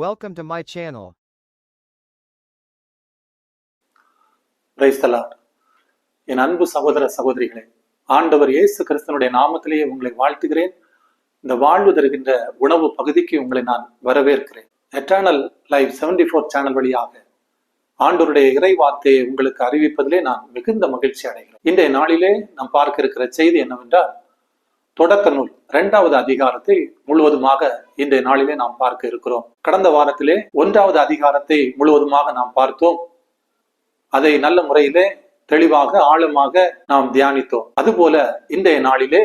Welcome to my channel. என் அன்பு சகோதர சகோதரிகளே ஆண்டவர் இயேசு கிறிஸ்தனுடைய நாமத்திலேயே உங்களை வாழ்த்துகிறேன். இந்த வாழ்வு தருகின்ற உணவு பகுதிக்கு உங்களை நான் வரவேற்கிறேன். எட்டர்னல் லைவ் 74 ஃபோர் சேனல் வழியாக ஆண்டவருடைய இறை வார்த்தையை உங்களுக்கு அறிவிப்பதிலே நான் மிகுந்த மகிழ்ச்சி அடைகிறேன். இன்றைய நாளிலே நாம் பார்க்க இருக்கிற செய்தி என்னவென்றால் தொடக்க நூல். இரண்டாவது அதிகாரத்தை முழுவதுமாக இன்றைய நாளிலே நாம் பார்க்க இருக்கிறோம். கடந்த வாரத்திலே ஒன்றாவது அதிகாரத்தை முழுவதுமாக நாம் பார்த்தோம். அதை நல்ல முறையிலே தெளிவாக ஆழமாக நாம் தியானித்தோம். அதுபோல இன்றைய நாளிலே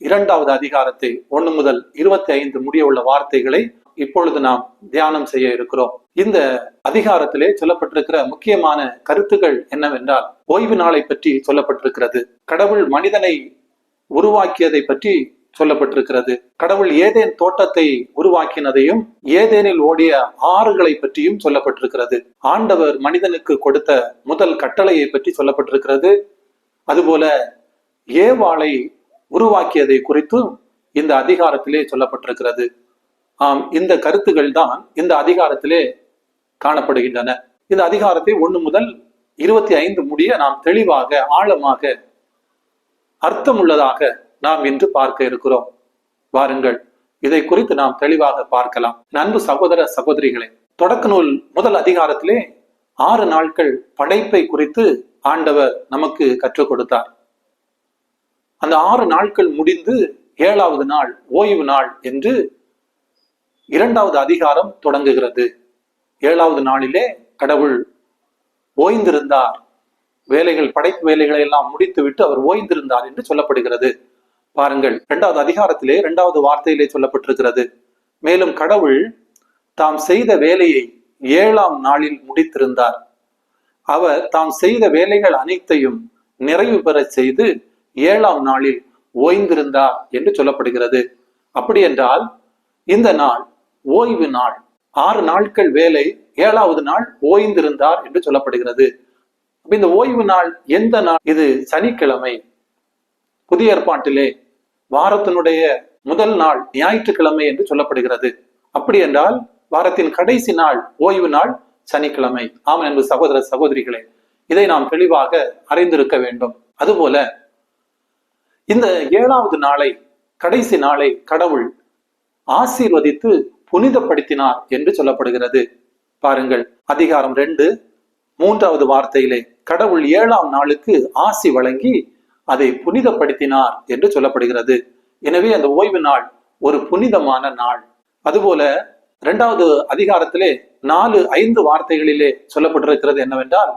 இரண்டாவது அதிகாரத்தை ஒன்று முதல் இருபத்தி ஐந்து முடிய உள்ள வார்த்தைகளை இப்பொழுது நாம் தியானம் செய்ய இருக்கிறோம். இந்த அதிகாரத்திலே சொல்லப்பட்டிருக்கிற முக்கியமான கருத்துக்கள் என்னவென்றால் ஓய்வு நாளை பற்றி சொல்லப்பட்டிருக்கிறது. கடவுள் மனிதனை உருவாக்கியதை பற்றி சொல்லப்பட்டிருக்கிறது. கடவுள் ஏதேன் தோட்டத்தை உருவாக்கினதையும் ஏதேனில் ஓடிய ஆறுகளை பற்றியும் சொல்லப்பட்டிருக்கிறது. ஆண்டவர் மனிதனுக்கு கொடுத்த முதல் கட்டளையை பற்றி சொல்லப்பட்டிருக்கிறது. அதுபோல ஏவாளை உருவாக்கியதை குறித்தும் இந்த அதிகாரத்திலே சொல்லப்பட்டிருக்கிறது. ஆம் இந்த கருத்துகள் தான் இந்த அதிகாரத்திலே காணப்படுகின்றன. இந்த அதிகாரத்தை ஒன்று முதல் இருபத்தி ஐந்து முடிய நாம் தெளிவாக ஆழமாக அர்த்தமுள்ளதாக நாம் இன்று பார்க்க இருக்கிறோம். வாருங்கள் இதை குறித்து நாம் தெளிவாக பார்க்கலாம். நண்பு சகோதர சகோதரிகளே தொடக்க நூல் முதல் அதிகாரத்திலே ஆறு நாட்கள் படைப்பை குறித்து ஆண்டவர் நமக்கு கற்றுக் கொடுத்தார். அந்த ஆறு நாட்கள் முடிந்து ஏழாவது நாள் ஓய்வு நாள் என்று இரண்டாவது அதிகாரம் தொடங்குகிறது. ஏழாவது நாளிலே கடவுள் ஓய்ந்திருந்தார். வேலைகள் படைப்பு வேலைகளை எல்லாம் முடித்துவிட்டு அவர் ஓய்ந்திருந்தார் என்று சொல்லப்படுகிறது. பாருங்கள். இரண்டாவது அதிகாரத்திலே இரண்டாவது வார்த்தையிலே சொல்லப்பட்டிருக்கிறது. மேலும் கடவுள் தாம் செய்த வேலையை ஏழாம் நாளில் முடித்திருந்தார். அவர் தாம் செய்த வேலைகள் அனைத்தையும் நிறைவு பெறச் செய்து ஏழாம் நாளில் ஓய்ந்திருந்தார் என்று சொல்லப்படுகிறது. அப்படி என்றால் இந்த நாள் ஓய்வு நாள். ஆறு நாட்கள் வேலை ஏழாவது நாள் ஓய்ந்திருந்தார் என்று சொல்லப்படுகிறது. இந்த ஓய்வு நாள் எந்த நாள்? இது சனிக்கிழமை. புதிய ஏற்பாட்டிலே வாரத்தினுடைய முதல் நாள் ஞாயிற்றுக்கிழமை என்று சொல்லப்படுகிறது. அப்படி என்றால் வாரத்தின் கடைசி நாள் ஓய்வு நாள் சனிக்கிழமை. ஆமாம் என்பது சகோதர சகோதரிகளே இதை நாம் தெளிவாக அறிந்திருக்க வேண்டும். அதுபோல இந்த ஏழாவது நாளை கடைசி நாளை கடவுள் ஆசீர்வதித்து புனிதப்படுத்தினார் என்று சொல்லப்படுகிறது. பாருங்கள் அதிகாரம் ரெண்டு மூன்றாவது வார்த்தையிலே கடவுள் ஏழாம் நாளுக்கு ஆசி வழங்கி அதை புனிதப்படுத்தினார் என்று சொல்லப்படுகிறது. எனவே அந்த ஓய்வு நாள் ஒரு புனிதமான நாள். அதுபோல இரண்டாவது அதிகாரத்திலே நாலு ஐந்து வார்த்தைகளிலே சொல்லப்பட்டிருக்கிறது என்னவென்றால்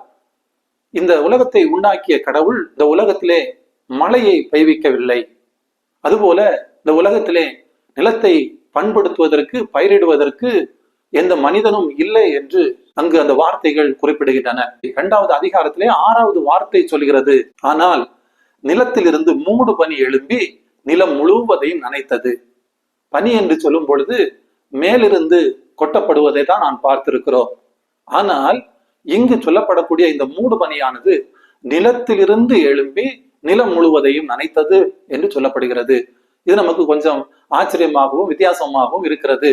இந்த உலகத்தை உண்டாக்கிய கடவுள் இந்த உலகத்திலே மழையை பெய்விக்கவில்லை. அதுபோல இந்த உலகத்திலே நிலத்தை பண்படுத்துவதற்கு பயிரிடுவதற்கு எந்த மனிதனும் இல்லை என்று அங்கு அந்த வார்த்தைகள் குறிப்பிடுகின்றன. இரண்டாவது அதிகாரத்திலே ஆறாவது வார்த்தை சொல்கிறது. ஆனால் நிலத்திலிருந்து மூடு பனி எழும்பி நிலம் முழுவதையும் நனைத்தது. பனி என்று சொல்லும் பொழுது மேலிருந்து கொட்டப்படுவதை தான் நான் பார்த்திருக்கிறோம். ஆனால் இங்கு சொல்லப்படக்கூடிய இந்த மூடு பனியானது நிலத்திலிருந்து எழும்பி நிலம் முழுவதையும் நனைத்தது என்று சொல்லப்படுகிறது. இது நமக்கு கொஞ்சம் ஆச்சரியமாகவும் வித்தியாசமாகவும் இருக்கிறது.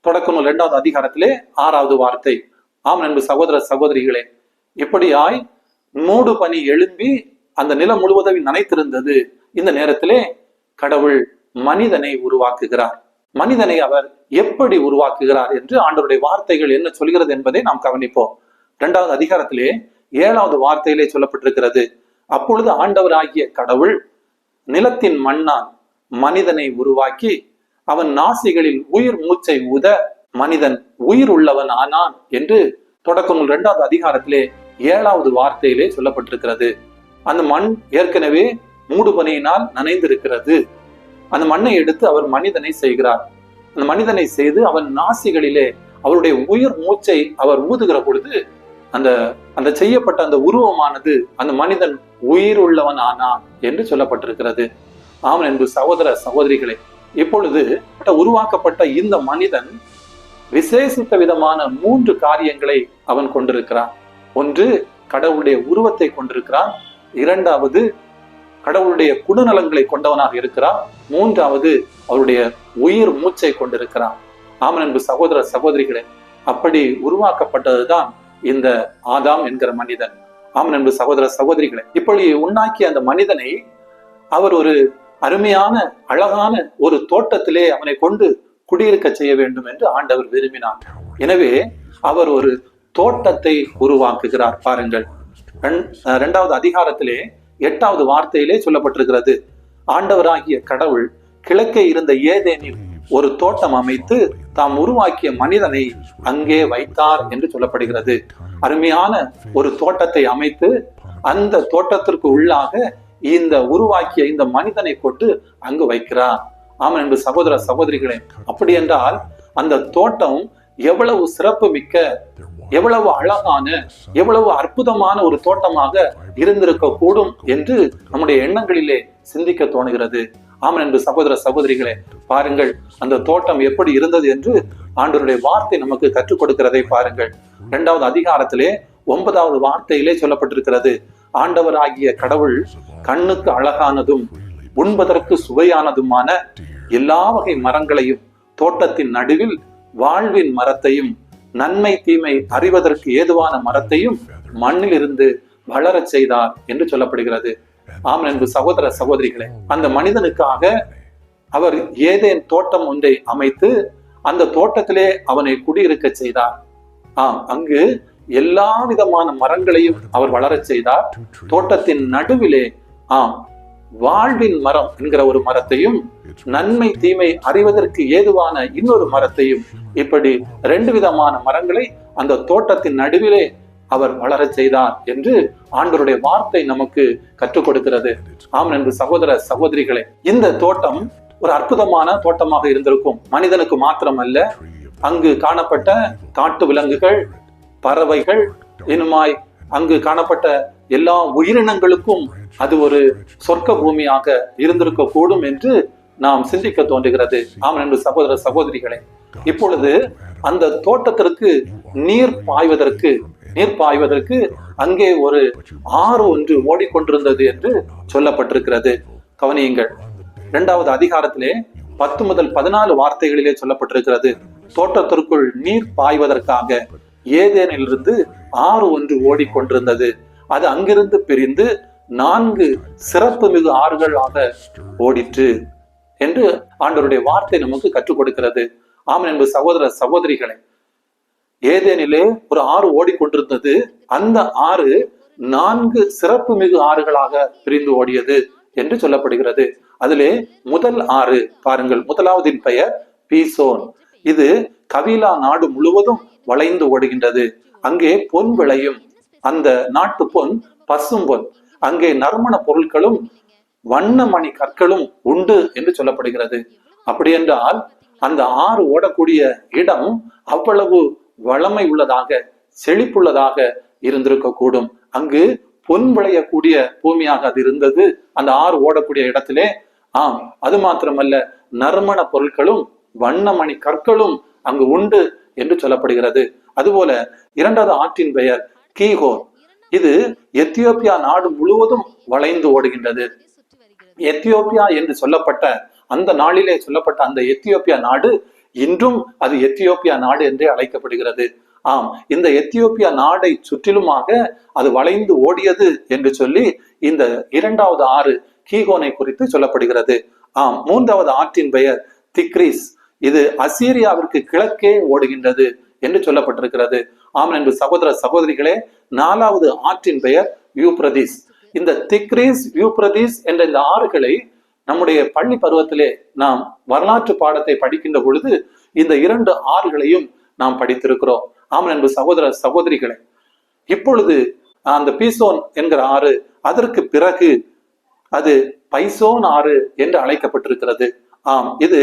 தொடக்கம் இரண்டாவது அதிகாரத்திலே ஆறாவது வார்த்தை. ஆம் நண்பு சகோதர சகோதரிகளே இப்படியாய் மூடு பனி எழும்பி அந்த நிலம் முழுவதும் நனைத்திருந்தது. இந்த நேரத்திலே கடவுள் மனிதனை உருவாக்குகிறார். மனிதனை அவர் எப்படி உருவாக்குகிறார் என்று ஆண்டவருடைய வார்த்தைகள் என்ன சொல்கிறது என்பதை நாம் கவனிப்போம். இரண்டாவது அதிகாரத்திலே ஏழாவது வார்த்தையிலே சொல்லப்பட்டிருக்கிறது. அப்பொழுது ஆண்டவராகிய கடவுள் நிலத்தின் மண்ணால் மனிதனை உருவாக்கி அவன் நாசிகளில் உயிர் மூச்சை ஊத மனிதன் உயிர் உள்ளவன் ஆனான் என்று தொடக்கங்கள் இரண்டாவது அதிகாரத்திலே ஏழாவது வார்த்தையிலே சொல்லப்பட்டிருக்கிறது. அந்த மண் ஏற்கனவே மூடுபனியினால் நனைந்திருக்கிறது. அந்த மண்ணை எடுத்து அவர் மனிதனை செய்கிறார். அந்த மனிதனை செய்து அவன் நாசிகளிலே அவருடைய உயிர் மூச்சை அவர் ஊதுகிற பொழுது அந்த அந்த செய்யப்பட்ட அந்த உருவமானது அந்த மனிதன் உயிர் உள்ளவன் ஆனான் என்று சொல்லப்பட்டிருக்கிறது. ஆமன் என்று சகோதர சகோதரிகளே இப்பொழுது உருவாக்கப்பட்ட இந்த மனிதன் விசேஷித்த விதமான மூன்று காரியங்களை அவன் கொண்டிருக்கிறான். ஒன்று கடவுளுடைய உருவத்தை கொண்டிருக்கிறான். இரண்டாவது கடவுளுடைய குணநலங்களை கொண்டவனாக இருக்கிறான் மூன்றாவது அவருடைய உயிர் மூச்சை கொண்டிருக்கிறான் ஆமனன்பு சகோதர சகோதரிகளே அப்படி உருவாக்கப்பட்டதுதான் இந்த ஆதாம் என்கிற மனிதன். ஆமன் அன்பு சகோதர சகோதரிகளே இப்படி உண்டாக்கிய அந்த மனிதனை அவர் ஒரு அருமையான அழகான ஒரு தோட்டத்திலே அவனை கொண்டு குடியிருக்க செய்ய வேண்டும் என்று ஆண்டவர் விரும்பினார். எனவே அவர் ஒரு தோட்டத்தை உருவாக்குகிறார். பாருங்கள் ரெண்- அதிகாரத்திலே எட்டாவது வார்த்தையிலே சொல்லப்பட்டிருக்கிறது. ஆண்டவராகிய கடவுள் கிழக்கே இருந்த ஏதேனில் ஒரு தோட்டம் அமைத்து தாம் உருவாக்கிய மனிதனை அங்கே வைத்தார் என்று சொல்லப்படுகிறது. அருமையான ஒரு தோட்டத்தை அமைத்து அந்த தோட்டத்திற்கு உள்ளாக இந்த உருவாக்கிய இந்த மனிதனை கொண்டு அங்கு வைக்கிறார். ஆமா என்று சகோதர சகோதரிகளே அப்படி என்றால் அந்த தோட்டம் எவ்வளவு சிறப்பு மிக்க எவ்வளவு அழகான எவ்வளவு அற்புதமான ஒரு தோட்டமாக இருந்திருக்க கூடும் என்று நம்முடைய எண்ணங்களிலே சிந்திக்க தோணுகிறது. ஆமன் என்று சகோதர சகோதரிகளே பாருங்கள் அந்த தோட்டம் எப்படி இருந்தது என்று ஆண்டவருடைய வார்த்தை நமக்கு கற்றுக் கொடுக்கிறதை பாருங்கள். இரண்டாவது அதிகாரத்திலே ஒன்பதாவது வார்த்தையிலே சொல்லப்பட்டிருக்கிறது ஆண்டவராகிய கடவுள் கண்ணுக்கு அழகானதும் உண்பதற்கு சுவையானதுமான எல்லா வகை மரங்களையும் தோட்டத்தின் நடுவில் வாழ்வின் மரத்தையும் நன்மை தீமை அறிவதற்கு ஏதுவான மரத்தையும் மண்ணில் இருந்து வளரச் செய்தார் என்று சொல்லப்படுகிறது. ஆம் என்று சகோதர சகோதரிகளே அந்த மனிதனுக்காக அவர் ஏதேன் தோட்டம் ஒன்றை அமைத்து அந்த தோட்டத்திலே அவனை குடியிருக்க செய்தார். ஆம் அங்கு எல்லா விதமான மரங்களையும் அவர் வளரச் செய்தார். தோட்டத்தின் நடுவிலே ஆம் வாழ்வின் மரம் என்கிற ஒரு மரத்தையும் நன்மை தீமை அறிவதற்கு ஏதுவான இன்னொரு மரத்தையும் இப்படி ரெண்டு விதமான மரங்களை அந்த தோட்டத்தின் நடுவிலே அவர் வளரச் செய்தார் என்று ஆண்டவருடைய வார்த்தை நமக்கு கற்றுக் கொடுக்கிறது. ஆம் என்று சகோதர சகோதரிகளே இந்த தோட்டம் ஒரு அற்புதமான தோட்டமாக இருந்திருக்கும். மனிதனுக்கு மாத்திரமல்ல அங்கு காணப்பட்ட காட்டு விலங்குகள் பறவைகள் இனிமாய் அங்கு காணப்பட்ட எல்லா உயிரினங்களுக்கும் அது ஒரு சொர்க்க பூமியாக இருந்திருக்க கூடும் என்று நாம் சிந்திக்க தோன்றுகிறது. ஆம் என்று சகோதர சகோதரிகளே இப்பொழுது அந்த தோட்டத்திற்கு நீர் பாய்வதற்கு நீர் பாய்வதற்கு அங்கே ஒரு ஆறு ஒன்று ஓடிக்கொண்டிருந்தது என்று சொல்லப்பட்டிருக்கிறது. கவனியுங்கள் இரண்டாவது அதிகாரத்திலே பத்து முதல் பதினாலு வார்த்தைகளிலே சொல்லப்பட்டிருக்கிறது. தோட்டத்திற்குள் நீர் பாய்வதற்காக ஏதேனிலிருந்து ஆறு ஒன்று ஓடிக்கொண்டிருந்தது. அது அங்கிருந்து பிரிந்து நான்கு சிறப்பு மிகு ஆறுகளாக ஓடிற்று என்று ஆண்டவருடைய வார்த்தை நமக்கு கற்றுக் கொடுக்கிறது. ஆமன் என்பது சகோதர சகோதரிகளை ஏதேனிலே ஒரு ஆறு ஓடிக்கொண்டிருந்தது. அந்த ஆறு நான்கு சிறப்பு மிகு ஆறுகளாக பிரிந்து ஓடியது என்று சொல்லப்படுகிறது. அதிலே முதல் ஆறு பாருங்கள் முதலாவதின் பெயர் பீசோன். இது கவிலா நாடு முழுவதும் வளைந்து ஓடுகின்றது. அங்கே பொன் விளையும் அந்த நாட்டு பொன் பசும் பொன். அங்கே நறுமண பொருட்களும் வண்ணமணி கற்களும் உண்டு என்று சொல்லப்படுகிறது. அப்படி என்றால் அந்த ஆறு ஓடக்கூடிய இடம் அவ்வளவு வளமை உள்ளதாக செழிப்புள்ளதாக இருந்திருக்க கூடும் அங்கு பொன் விளையக்கூடிய பூமியாக அது இருந்தது. அந்த ஆறு ஓடக்கூடிய இடத்திலே ஆம் அது மாத்திரமல்ல நறுமண பொருட்களும் வண்ணமணி கற்களும் அங்கு உண்டு என்று சொல்லப்படுகிறது. அதுபோல இரண்டாவது ஆற்றின் பெயர் கீகோர் இது எத்தியோப்பியா நாடு முழுவதும் வளைந்து ஓடுகின்றது. எத்தியோப்பியா என்று சொல்லப்பட்ட அந்த நாளிலே சொல்லப்பட்ட அந்த எத்தியோப்பியா நாடு இன்றும் அது எத்தியோப்பியா நாடு என்றே அழைக்கப்படுகிறது. ஆம் இந்த எத்தியோப்பியா நாடை சுற்றிலுமாக அது வளைந்து ஓடியது என்று சொல்லி இந்த இரண்டாவது ஆறு கீகோனை குறித்து சொல்லப்படுகிறது. ஆம் மூன்றாவது ஆற்றின் பெயர் திக்ரிஸ். இது அசீரியாவிற்கு கிழக்கே ஓடுகின்றது என்று சொல்லப்பட்டிருக்கிறது. ஆம் என்று சகோதர சகோதரிகளே நாலாவது ஆற்றின் பெயர் யூப்ரதீஸ். இந்த திக்ரீஸ் யூப்ரதீஸ் என்ற இந்த ஆறுகளை நம்முடைய பள்ளி பருவத்திலே நாம் வரலாற்று பாடத்தை படிக்கின்ற பொழுது இந்த இரண்டு ஆறுகளையும் நாம் படித்திருக்கிறோம். ஆம் என்று சகோதர சகோதரிகளை இப்பொழுது அந்த பீசோன் என்கிற ஆறு அதற்கு பிறகு அது பைசோன் ஆறு என்று அழைக்கப்பட்டிருக்கிறது. ஆம் இது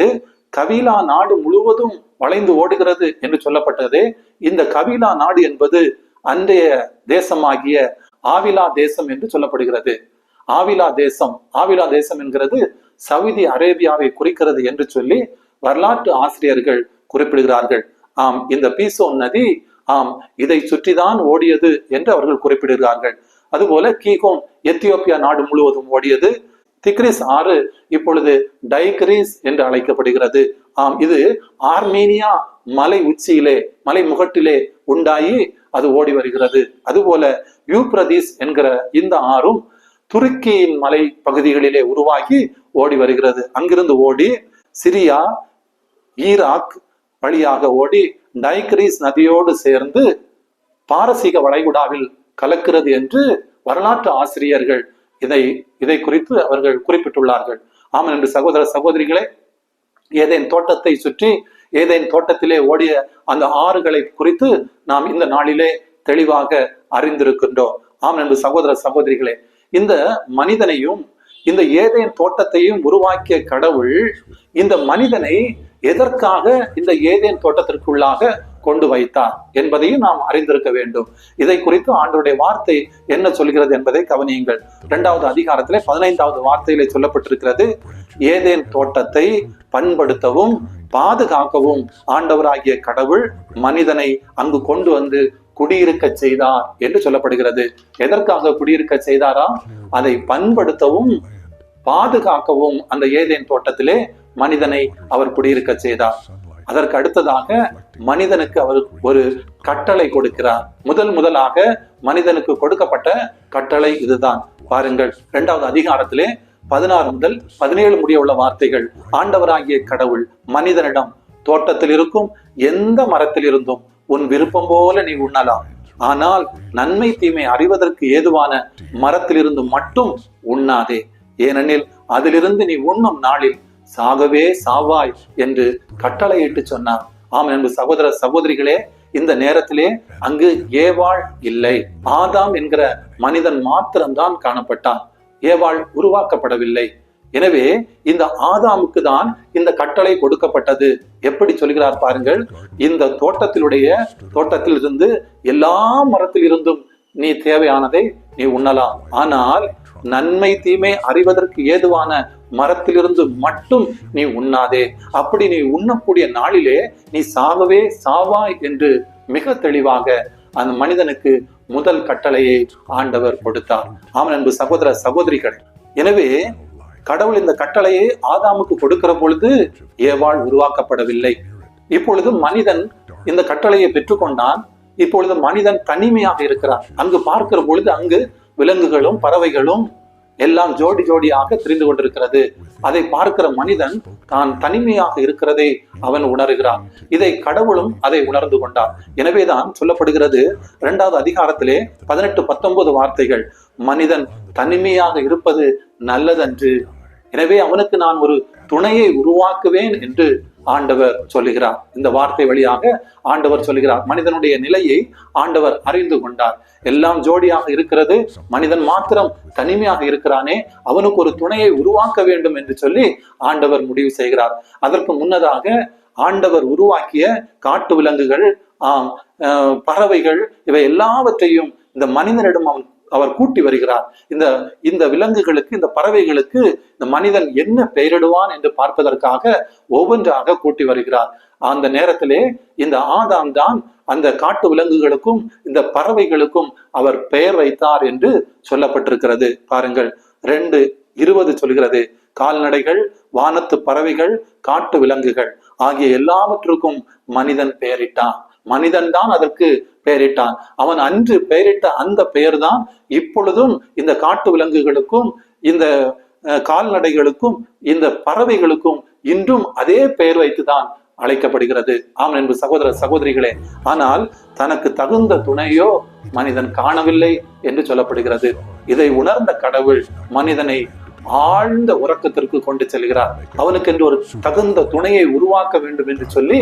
கவிலா நாடு முழுவதும் வளைந்து ஓடுகிறது என்று சொல்லப்பட்டதே. இந்த கவிலா நாடு என்பது அன்றைய தேசமாகிய ஆவிலா தேசம் என்று சொல்லப்படுகிறது. ஆவிலா தேசம் ஆவிலா தேசம் என்கிறது சவுதி அரேபியாவை குறிக்கிறது என்று சொல்லி வரலாற்று ஆசிரியர்கள் குறிப்பிடுகிறார்கள். ஆம் இந்த பீசோ நதி ஆம் இதை சுற்றிதான் ஓடியது என்று அவர்கள் குறிப்பிடுகிறார்கள். அதுபோல கீகோன் எத்தியோப்பியா நாடு முழுவதும் ஓடியது. திக்ரிஸ் ஆறு இப்பொழுது டைக்ரிஸ் என்று அழைக்கப்படுகிறது. ஆம் இது ஆர்மேனியா மலை உச்சியிலே மலை முகட்டிலே உண்டாகி அது ஓடி வருகிறது. அதுபோல யூப்ரதீஸ் என்கிற இந்த ஆறும் துருக்கியின் மலை பகுதிகளிலே உருவாகி ஓடி வருகிறது. அங்கிருந்து ஓடி சிரியா ஈராக் வழியாக ஓடி டைக்ரீஸ் நதியோடு சேர்ந்து பாரசீக வளைகுடாவில் கலக்கிறது என்று வரலாற்று ஆசிரியர்கள் இதை இதை குறித்து அவர்கள் குறிப்பிட்டுள்ளார்கள். ஆமாம் என்று சகோதர சகோதரிகளே ஏதேன் தோட்டத்தை சுற்றி ஏதேன் தோட்டத்திலே ஓடிய அந்த ஆறுகளை குறித்து நாம் இந்த நாளிலே தெளிவாக அறிந்திருக்கின்றோம். ஆம் என்று சகோதர சகோதரிகளே இந்த மனிதனையும் இந்த ஏதேன் தோட்டத்தையும் உருவாக்கிய கடவுள் இந்த மனிதனை எதற்காக இந்த ஏதேன் தோட்டத்திற்குள்ளாக கொண்டு வைத்தார் என்பதையும் நாம் அறிந்திருக்க வேண்டும். இதை குறித்து ஆண்டவருடைய வார்த்தை என்ன சொல்கிறது என்பதை கவனியுங்கள். இரண்டாவது அதிகாரத்திலே பதினைந்தாவது வார்த்தையிலே சொல்லப்பட்டிருக்கிறது ஏதேன் தோட்டத்தை பண்படுத்தவும் பாதுகாக்கவும் ஆண்டவராகிய கடவுள் மனிதனை அங்கு கொண்டு வந்து குடியிருக்க செய்தார் என்று சொல்லப்படுகிறது. எதற்காக குடியிருக்க செய்தாரா? அதை பண்படுத்தவும் பாதுகாக்கவும் அந்த ஏதேன் தோட்டத்திலே மனிதனை அவர் குடியிருக்க செய்தார். அதற்கு அடுத்ததாக மனிதனுக்கு அவர் ஒரு கட்டளை கொடுக்கிறார். முதல் முதலாக மனிதனுக்கு கொடுக்கப்பட்ட கட்டளை இதுதான். பாருங்கள் இரண்டாவது அதிகாரத்திலே பதினாறு முதல் பதினேழு முடிய உள்ள வார்த்தைகள். ஆண்டவராகிய கடவுள் மனிதனிடம் தோட்டத்தில் இருக்கும் எந்த மரத்தில் இருந்தும் உன் விருப்பம் போல நீ உண்ணலாம். ஆனால் நன்மை தீமை அறிவதற்கு ஏதுவான மரத்திலிருந்து மட்டும் உண்ணாதே. ஏனெனில் அதிலிருந்து நீ உண்ணும் நாளில் சாகவே சாவாய் என்று கட்டளையிட்டு சொன்னார் ஆம் என்பது சகோதர சகோதரிகளே இந்த நேரத்திலே அங்கு ஏவாள் இல்லை. ஆதாம் என்கிற மனிதன் மாத்திரம்தான் காணப்பட்டான். ஏவாள் உருவாக்கப்படவில்லை. எனவே இந்த ஆதாமுக்கு தான் இந்த கட்டளை கொடுக்கப்பட்டது. எப்படி சொல்கிறார் பாருங்கள் இந்த தோட்டத்திலுடைய தோட்டத்தில் இருந்து எல்லா மரத்தில் இருந்தும் நீ தேவையானதை நீ உண்ணலாம். ஆனால் நன்மை தீமை அறிவதற்கு ஏதுவான மரத்திலிருந்து மட்டும் நீ உண்ணாதே. அப்படி நீ உண்ணக்கூடிய நாளிலே நீ சாகவே சாவாய் என்று மிக தெளிவாக அந்த மனிதனுக்கு முதல் கட்டளையை ஆண்டவர் கொடுத்தார். ஆமன் அன்பு சகோதர சகோதரிகள். எனவே கடவுள் இந்த கட்டளையை ஆதாமுக்கு கொடுக்கிற பொழுது ஏவாள் உருவாக்கப்படவில்லை. இப்பொழுது மனிதன் இந்த கட்டளையை பெற்றுக்கொண்டான். இப்பொழுது மனிதன் தனிமையாக இருக்கிறான். அங்கு பார்க்கிற பொழுது அங்கு விலங்குகளும் பறவைகளும் எல்லாம் ஜோடி ஜோடியாக தெரிந்து கொண்டிருக்கிறது. அதை பார்க்கிற மனிதன் தான் தனிமையாக இருக்கிறதை அவன் உணர்கிறான். இதை கடவுளும் அதை உணர்ந்து கொண்டார். எனவேதான் சொல்லப்படுகிறது இரண்டாவது அதிகாரத்திலே பதினெட்டு பத்தொன்பது வார்த்தைகள் மனிதன் தனிமையாக இருப்பது நல்லதன்று. எனவே அவனுக்கு நான் ஒரு துணையை உருவாக்குவேன் என்று ஆண்டவர் சொல்லுகிறார். இந்த வார்த்தை வழியாக ஆண்டவர் சொல்லுகிறார். மனிதனுடைய நிலையை ஆண்டவர் அறிந்து கொண்டார். எல்லாம் ஜோடியாக இருக்கிறது. மனிதன் மாத்திரம் தனிமையாக இருக்கிறானே. அவனுக்கு ஒரு துணையை உருவாக்க வேண்டும் என்று சொல்லி ஆண்டவர் முடிவு செய்கிறார். அதற்கு முன்னதாக ஆண்டவர் உருவாக்கிய காட்டு விலங்குகள் ஆம் பறவைகள் இவை எல்லாவற்றையும் இந்த மனிதனிடம் அவன் அவர் கூட்டி வருகிறார். இந்த இந்த விலங்குகளுக்கு இந்த பறவைகளுக்கு இந்த மனிதன் என்ன பெயரிடுவான் என்று பார்ப்பதற்காக ஒவ்வொன்றாக கூட்டி வருகிறார். அந்த நேரத்திலே இந்த ஆதாம் தான் அந்த காட்டு விலங்குகளுக்கும் இந்த பறவைகளுக்கும் அவர் பெயர் வைத்தார் என்று சொல்லப்பட்டிருக்கிறது. பாருங்கள் ரெண்டு இருபது சொல்கிறது. கால்நடைகள் வானத்து பறவைகள் காட்டு விலங்குகள் ஆகிய எல்லாவற்றுக்கும் மனிதன் பெயரிட்டான். மனிதன் தான் அதற்கு பெயரிட்டான். அவன் அன்று பெயரிட்ட அந்த பெயர்தான் இப்பொழுதும் இந்த காட்டு விலங்குகளுக்கும் இந்த கால்நடைகளுக்கும் இந்த பறவைகளுக்கும் இன்றும் அதே பெயர் வைத்துதான் அழைக்கப்படுகிறது. ஆம் என்பது சகோதர சகோதரிகளே ஆனால் தனக்கு தகுந்த துணையோ மனிதன் காணவில்லை என்று சொல்லப்படுகிறது. இதை உணர்ந்த கடவுள் மனிதனை ஆழ்ந்த உறக்கத்திற்கு கொண்டு செல்கிறார். அவனுக்கு என்று ஒரு தகுந்த துணையை உருவாக்க வேண்டும் என்று சொல்லி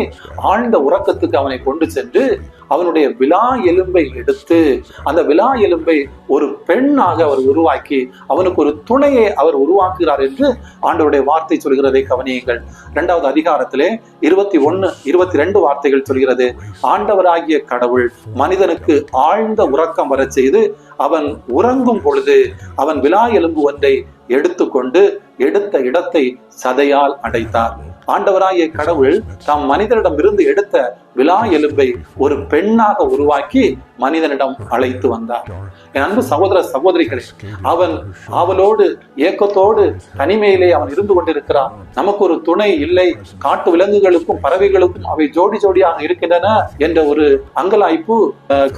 ஆழ்ந்த உறக்கத்துக்கு அவனை கொண்டு சென்று அவனுடைய விலா எலும்பை எடுத்து அந்த விலா எலும்பை ஒரு பெண்ணாக அவர் உருவாக்கி அவனுக்கு ஒரு துணையை அவர் உருவாக்குகிறார் என்று ஆண்டவருடைய வார்த்தை சொல்கிறதை கவனியுங்கள். இரண்டாவது அதிகாரத்திலே இருபத்தி ஒன்னு இருபத்தி ரெண்டு வார்த்தைகள் சொல்கிறது ஆண்டவராகிய கடவுள் மனிதனுக்கு ஆழ்ந்த உறக்கம் வரச் செய்து அவன் உறங்கும் பொழுது அவன் விலா எலும்பு ஒன்றை எடுத்துக்கொண்டு எடுத்த இடத்தை சதையால் அடைத்தார். ஆண்டவராகிய கடவுள் தாம் மனிதனிடமிருந்து எடுத்த விலா எலும்பை ஒரு பெண்ணாக உருவாக்கி மனிதனிடம் அழைத்து வந்தார். என் அன்பு சகோதர சகோதரிகளே அவன் அவளோடு ஏக்கத்தோடு தனிமையிலே அவன் இருந்து கொண்டிருக்கிறான். நமக்கு ஒரு துணை இல்லை. காட்டு விலங்குகளுக்கும் பறவைகளுக்கும் அவை ஜோடி ஜோடியாக இருக்கின்றன என்ற ஒரு அங்கலாய்ப்பு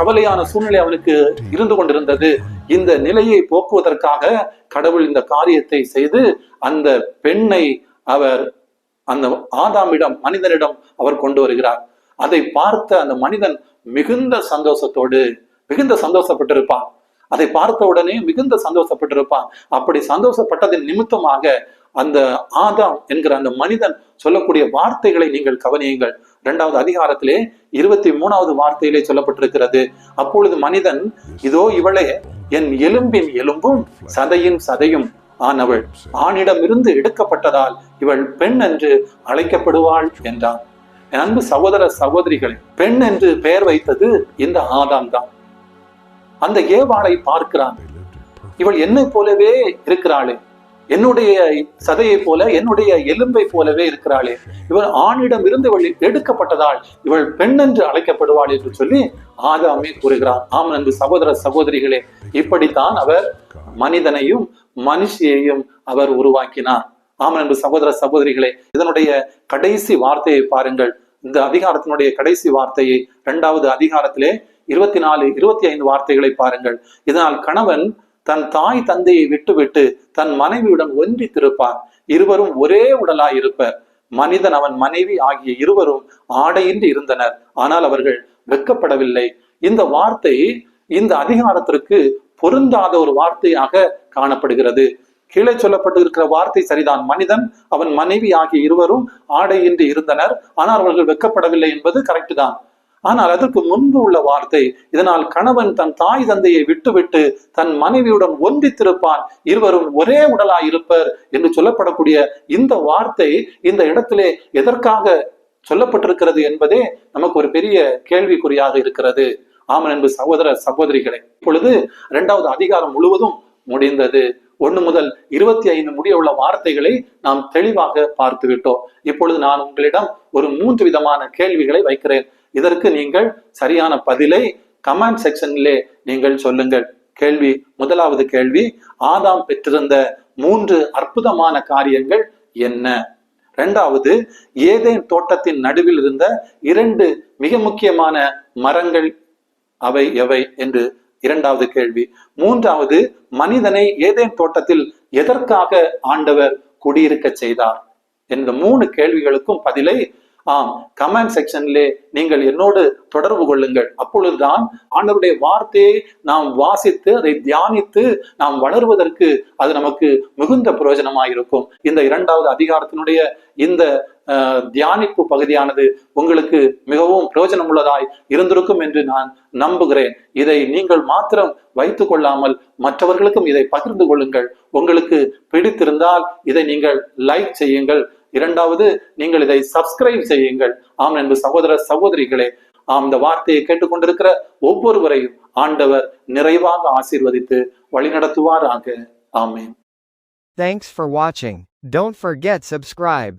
கவலையான சூழ்நிலை அவனுக்கு இருந்து கொண்டிருந்தது. இந்த நிலையை போக்குவதற்காக கடவுள் இந்த காரியத்தை செய்து அந்த பெண்ணை அவர் அந்த ஆதாமிடம் மனிதனிடம் அவர் கொண்டு வருகிறார். அதை பார்த்த அந்த மனிதன் மிகுந்த சந்தோஷத்தோடு மிகுந்த சந்தோஷப்பட்டிருப்பான். அதை பார்த்த உடனே மிகுந்த சந்தோஷப்பட்டிருப்பான். அப்படி சந்தோஷப்பட்டதின் நிமித்தமாக அந்த ஆதாம் என்கிற அந்த மனிதன் சொல்லக்கூடிய வார்த்தைகளை நீங்கள் கவனியுங்கள். இரண்டாவது அதிகாரத்திலே இருபத்தி மூணாவது வார்த்தையிலே சொல்லப்பட்டிருக்கிறது. அப்பொழுது மனிதன் இதோ இவளே என் எலும்பின் எலும்பும் சதையின் சதையும் ஆனவள் ஆணிடமிருந்து எடுக்கப்பட்டதால் இவள் பெண் என்று அழைக்கப்படுவாள் என்றான். என் அன்பு சகோதர சகோதரிகளே பெண் என்று பெயர் வைத்தது இந்த ஆதாம் தான். அந்த ஏவாளை பார்க்கிறான். இவள் என்னை போலவே இருக்கிறாளே. என்னுடைய சதையை போல என்னுடைய எலும்பை போலவே இருக்கிறாளே. இவள் ஆணிடம் இருந்து இவள் எடுக்கப்பட்டதால் இவள் பெண் என்று அழைக்கப்படுவாள் என்று சொல்லி ஆதாமே கூறுகிறார் ஆம் அன்பு சகோதர சகோதரிகளே இப்படித்தான் அவர் மனிதனையும் மனுஷியையும் அவர் உருவாக்கினார். ஆம் அன்பு சகோதர சகோதரிகளே இதனுடைய கடைசி வார்த்தையை பாருங்கள். இந்த அதிகாரத்தினுடைய கடைசி வார்த்தையை இரண்டாவது அதிகாரத்திலே இருபத்தி நாலு இருபத்தி ஐந்து வார்த்தைகளை பாருங்கள். இதனால் கணவன் தன் தாய் தந்தையை விட்டுவிட்டு தன் மனைவியுடன் ஒன்றித்திருப்பார் இருவரும் ஒரே உடலாய் இருப்பர். மனிதன் அவன் மனைவி ஆகிய இருவரும் ஆடையின்றி இருந்தனர். ஆனால் அவர்கள் வெட்கப்படவில்லை. இந்த வார்த்தை இந்த அதிகாரத்திற்கு பொருந்தாத ஒரு வார்த்தையாக காணப்படுகிறது. கீழே சொல்லப்பட்டிருக்கிற வார்த்தை சரிதான். மனிதன் அவன் மனைவி ஆகிய இருவரும் ஆடையின்றி இருந்தனர். ஆனால் அவர்கள் வெட்கப்படவில்லை என்பது கரெக்ட் தான். ஆனால் அதற்கு முன்பு உள்ள வார்த்தை இதனால் கணவன் தன் தாய் தந்தையை விட்டுவிட்டு தன் மனைவியுடன் ஒன்றித்திருப்பான் இருவரும் ஒரே உடலாய் இருப்பர் என்று சொல்லப்படக்கூடிய இந்த வார்த்தை இந்த இடத்திலே எதற்காக சொல்லப்பட்டிருக்கிறது என்பதே நமக்கு ஒரு பெரிய கேள்விக்குறியாக இருக்கிறது. ஆமன் என்பது சகோதர சகோதரிகளை இப்பொழுது இரண்டாவது அதிகாரம் முழுவதும் முடிந்தது. ஒண்ணு முதல் இருபத்தி ஐந்து முடிய உள்ள வார்த்தைகளை நாம் தெளிவாக பார்த்து விட்டோம் இப்பொழுது நான் உங்களிடம் ஒரு மூன்று விதமான கேள்விகளை வைக்கிறேன். இதற்கு நீங்கள் சரியான பதிலை கமெண்ட் செக்ஷனிலே நீங்கள் சொல்லுங்கள். கேள்வி முதலாவது கேள்வி ஆதாம் பெற்றிருந்த மூன்று அற்புதமான காரியங்கள் என்ன? இரண்டாவது ஏதேன் தோட்டத்தின் நடுவில் இருந்த இரண்டு மிக முக்கியமான மரங்கள் அவை எவை என்று இரண்டாவது கேள்வி. மூன்றாவது மனிதனை ஏதேன் தோட்டத்தில் எதற்காக ஆண்டவர் குடியிருக்க செய்தார்? என்ற மூணு கேள்விகளுக்கும் பதிலை ஆம் கமெண்ட் செக்ஷன்லே நீங்கள் என்னோடு தொடர்பு கொள்ளுங்கள். அப்பொழுதுதான் ஆண்டவருடைய வார்த்தையை நாம் வாசித்து அதை தியானித்து நாம் வளருவதற்கு அது நமக்கு மிகுந்த பிரயோஜனமாயிருக்கும். இந்த இரண்டாவது அதிகாரத்தினுடைய இந்த தியானிப்பு பகுதியானது உங்களுக்கு மிகவும் பிரயோஜனம் உள்ளதாய் இருந்திருக்கும் என்று நான் நம்புகிறேன். இதை நீங்கள் மாத்திரம் வைத்துக் கொள்ளாமல் மற்றவர்களுக்கும் இதை பகிர்ந்து கொள்ளுங்கள். உங்களுக்கு பிடித்திருந்தால் இதை நீங்கள் லைக் செய்யுங்கள். இரண்டாவது நீங்கள் இதை சப்ஸ்கிரைப் செய்யுங்கள் ஆம் என்பது சகோதர சகோதரிகளே ஆம் இந்த வார்த்தையை கேட்டுக்கொண்டிருக்கிற ஒவ்வொருவரையும் ஆண்டவர் நிறைவாக ஆசீர்வதித்து வழிநடத்துவாராக ஆமேன் Thanks for watching. Don't forget subscribe.